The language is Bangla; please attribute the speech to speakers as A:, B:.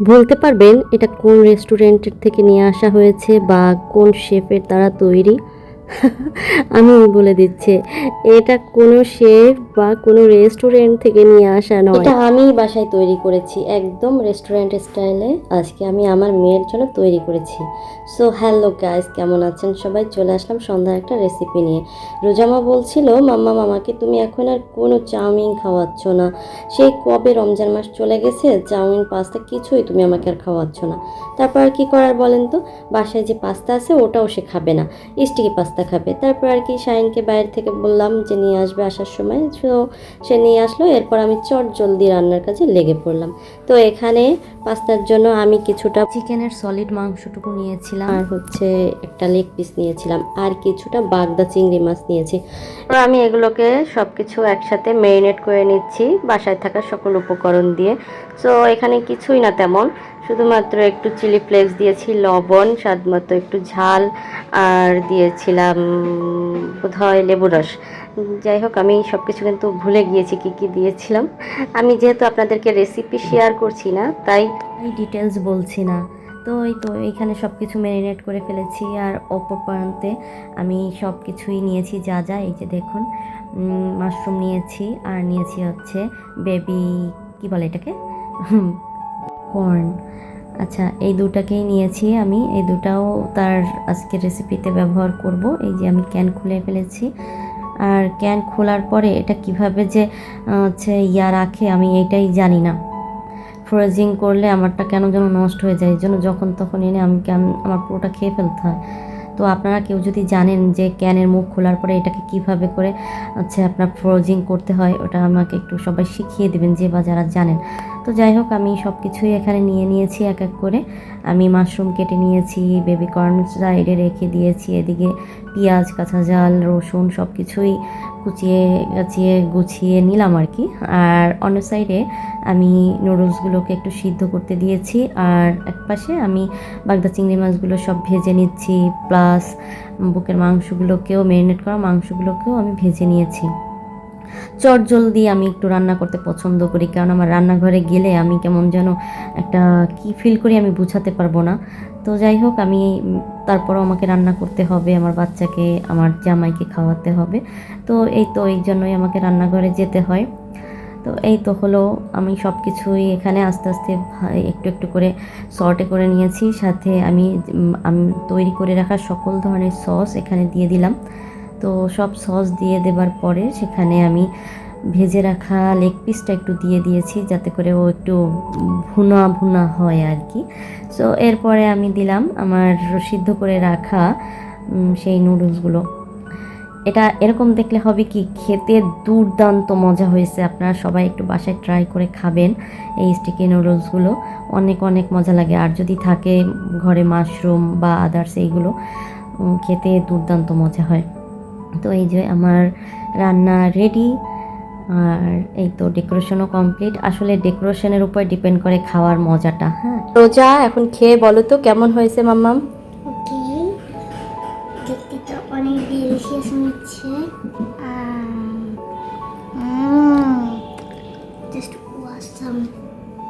A: বলতে পারবেন এটা কোন রেস্টুরেন্টের থেকে নিয়ে আসা হয়েছে বা কোন শেফের দ্বারা তৈরি। আমি বলে দিচ্ছি, এটা কোনো শেফ বা কোনো রেস্টুরেন্ট থেকে নিয়ে আসা নয়। এটা আমি বাসায় তৈরি করেছি, একদম রেস্টুরেন্ট স্টাইলে। আজকে আমি আমার মেয়ের জন্য তৈরি করেছি। সো হ্যালো গাইস কেমন আছেন সবাই? চলে আসলাম সন্ধ্যার একটা রেসিপি নিয়ে। রোজামা বলছিল, মাম্মা, মামাকে তুমি এখন আর কোনো চাউমিন খাওয়াচ্ছ না। সেই কবে রমজান মাস চলে গেছে, চাউমিন, পাস্তা কিছুই তুমি আমাকে আর খাওয়াচ্ছ না। তারপর আর কি করার বলেন তো? বাসায় যে পাস্তা আছে, ওটাও সে খাবে না। স্টিকি পাস্তা খাবে। তারপর আর কি শাইনকে বাইরে থেকে বললাম যে নিয়ে আসবে আসার সময়। তো সে নিয়ে আসলো। এরপর আমি চট জলদি রান্নার কাজে লেগে পড়লাম। তো এখানে পাস্তার জন্য আমি কিছুটা চিকেনের সলিড মাংসটুকু নিয়েছিলাম। আর হচ্ছে একটা লেগ পিস নিয়েছিলাম। আর কিছুটা বাগদা চিংড়ি মাছ নিয়েছি। তো আমি এগুলোকে সব কিছু একসাথে মেরিনেট করে নিচ্ছি বাসায় থাকা সকল উপকরণ দিয়ে। সো এখানে কিছুই না তেমন। শুধুমাত্র একটু চিলি ফ্লেক্স দিয়েছি লবণ স্বাদ মতো একটু ঝাল আর দিয়েছিলাম বোধহয় লেবু রস। যাই হোক, আমি সব কিছু কিন্তু ভুলে গিয়েছি কি কি দিয়েছিলাম। আমি যেহেতু আপনাদেরকে রেসিপি শেয়ার করছি না, তাই ডিটেলস বলছি না। তো এই তো, এখানে সব কিছু ম্যারিনেট করে ফেলেছি আর অপর প্রান্তে আমি সব কিছুই নিয়েছি, যা যা, এই যে দেখুন মাশরুম নিয়েছি আর নিয়েছি হচ্ছে বেবি কি বলে এটাকে? কর্ন আচ্ছা এই দুটাকেই নিয়েছি আমি। এই দুটাও তার আজকে রেসিপিতে ব্যবহার করব। এই যে আমি ক্যান খুলে ফেলেছি। আর ক্যান খোলার পরে এটা কীভাবে যে হচ্ছে ইয়া রাখে আমি এটাই জানি না। ফ্রোজিং করলে আমারটা কেন যেন নষ্ট হয়ে যায়? এই জন্য যখন তখন এনে আমি আমার পুরোটা খেয়ে ফেলতে হয়। তো আপনারা কেউ যদি জানেন যে ক্যানের মুখ খোলার পরে এটাকে কীভাবে করে হচ্ছে আপনার ফ্রোজিং করতে হয়, ওটা আমাকে একটু সবাই শিখিয়ে দেবেন যে বা যারা জানেন। তো যাই হোক, আমি সব কিছুই এখানে নিয়ে নিয়েছি এক এক করে। আমি মাশরুম কেটে নিয়েছি বেবিকর্ন সাইডে রেখে দিয়েছি, এদিকে পেঁয়াজ, কাঁচা জাল, রসুন সব কিছুই কুচিয়ে গাছিয়ে গুছিয়ে নিলাম আর কি। আর অন্য সাইডে আমি নুডলসগুলোকে একটু সিদ্ধ করতে দিয়েছি। আর এক পাশে আমি বাগদা চিংড়ি মাছগুলো সব ভেজে নিচ্ছি। প্লাস বুকের মাংসগুলোকেও ম্যারিনেট করা মাংসগুলোকেও আমি ভেজে নিয়েছি। চট জলদি আমি একটু রান্না করতে পছন্দ করি, কারণ আমার রান্নাঘরে গেলে আমি কেমন যেন একটা কি ফিল করি আমি বুঝাতে পারব না। তো যাই হোক, আমি তারপরও আমাকে রান্না করতে হবে, আমার বাচ্চাকে, আমার জামাইকে খাওয়াতে হবে। তো এই তো, এই জন্যই আমাকে রান্নাঘরে যেতে হয়। তো এই তো হলো, আমি সব কিছুই এখানে আস্তে আস্তে একটু একটু করে সর্টে করে নিয়েছি। সাথে আমি আমি তৈরি করে রাখা সকল ধরনের সস এখানে দিয়ে দিলাম। তো সব সস দিয়ে দেবার পরে সেখানে আমি ভেজে রাখা লেগ পিসটা একটু দিয়ে দিয়েছি যাতে করে ও একটু ভুনা ভুনা হয় আর কি। সো এরপরে আমি দিলাম আমার সিদ্ধ করে রাখা সেই নুডলসগুলো এটা এরকম দেখলে হবে কি, খেতে দুর্দান্ত মজা হয়েছে। আপনারা সবাই একটু বাসায় ট্রাই করে খাবেন এই স্টিকি নুডলসগুলো অনেক অনেক মজা লাগে। আর যদি থাকে ঘরে মাশরুম বা আদার্স এইগুলো খেতে দুর্দান্ত মজা হয়। তো এই যে আমার রান্না রেডি আর এই তো ডেকোরেশনও কমপ্লিট আসলে ডেকোরেশনের উপর ডিপেন্ড করে খাওয়ার মজাটা হ্যাঁ। রোজা এখন খেয়ে বলো তো কেমন হয়েছে মাম্মাম? দেখতে তো অনেক হচ্ছে আর